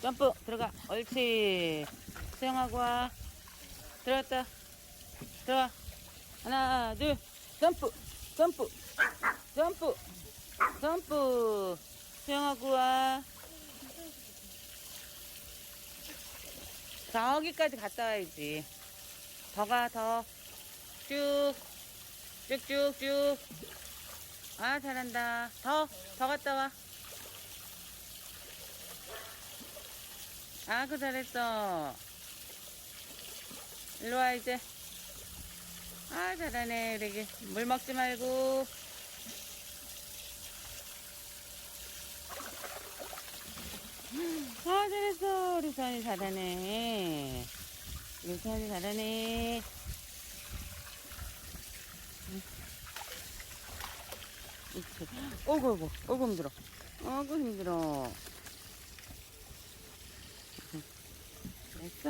점프 들어가. 옳지. 수영하고 와. 들어갔다. 들어가. 하나 둘. 점프 점프 점프 점프. 수영하고 와. 저기까지 갔다 와야지. 더 가 더. 쭉 쭉쭉쭉. 아 잘한다. 더 더 갔다 와 아, 그 잘했어. 일로 와, 이제. 아, 잘하네, 우리. 물 먹지 말고. 아, 잘했어. 우리 수환이 잘하네. 우리 수환이 잘하네. 어구, 어구, 어구, 힘들어. 어구, 힘들어. 됐어?